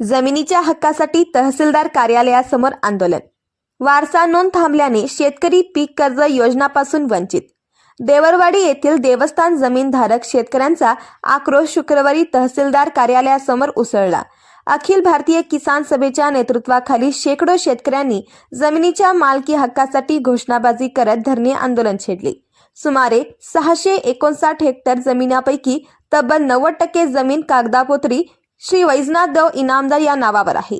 जमिनीच्या हक्कासाठी तहसीलदार कार्यालयासमोर आंदोलन. वारसा नोंद थांबल्याने शेतकरी पीक कर्ज योजनापासून वंचित. देवरवाडी येथील देवस्थान जमीनधारक शेतकऱ्यांचा आक्रोश शुक्रवारी तहसीलदार कार्यालयासमोर उसळला. अखिल भारतीय किसान सभेच्या नेतृत्वाखाली शेकडो शेतकऱ्यांनी जमिनीच्या मालकी हक्कासाठी घोषणाबाजी करत धरणे आंदोलन छेडले. सुमारे सहाशे एकोणसाठ हेक्टर जमिनापैकी तब्बल नव्वद टक्के जमीन कागदापोत्री श्री वैजनाथ देव इनामदार या नावावर आहे.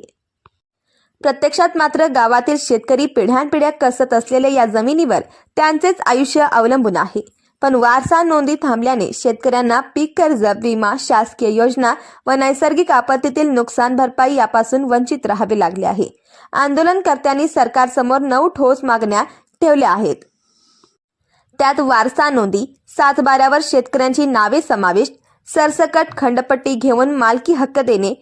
प्रत्यक्षात मात्र गावातील शेतकरी पिढ्यानपिढ्या कसत असलेल्या या जमिनीवर त्यांचेच आयुष्य अवलंबून आहे. पण वारसा नोंदी थांबल्याने शेतकऱ्यांना पीक कर्ज विमा शासकीय योजना व नैसर्गिक आपत्तीतील नुकसान भरपाई यापासून वंचित राहावे लागले आहे. आंदोलनकर्त्यांनी सरकारसमोर नऊ ठोस मागण्या ठेवल्या आहेत. त्यात वारसा नोंदी सातबाऱ्यावर शेतकऱ्यांची नावे समाविष्ट सरसकट खंडपट्टी घेऊन मालकी हक्क देणे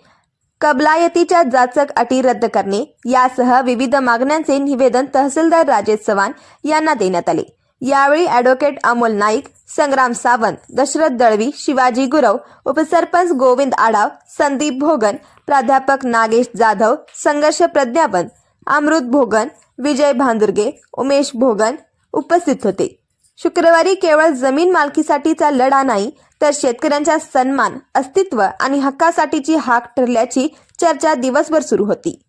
कबलायतीच्या जाचक अटी रद्द करणे यासह विविध मागण्यांचे निवेदन तहसीलदार राजेश चव्हाण यांना देण्यात आले. यावेळी ॲडव्होकेट अमोल नाईक संग्राम सावंत दशरथ दळवी शिवाजी गुरव उपसरपंच गोविंद आडाव संदीप भोगन प्राध्यापक नागेश जाधव संघर्ष प्रज्ञापन अमृत भोगन विजय भांदुर्गे उमेश भोगन उपस्थित होते. शुक्रवारी केवळ जमीन मालकीसाठीचा लढा नाही तर शेतकऱ्यांचा सन्मान अस्तित्व आणि हक्कासाठीची हाक ठरल्याची चर्चा दिवसभर सुरू होती.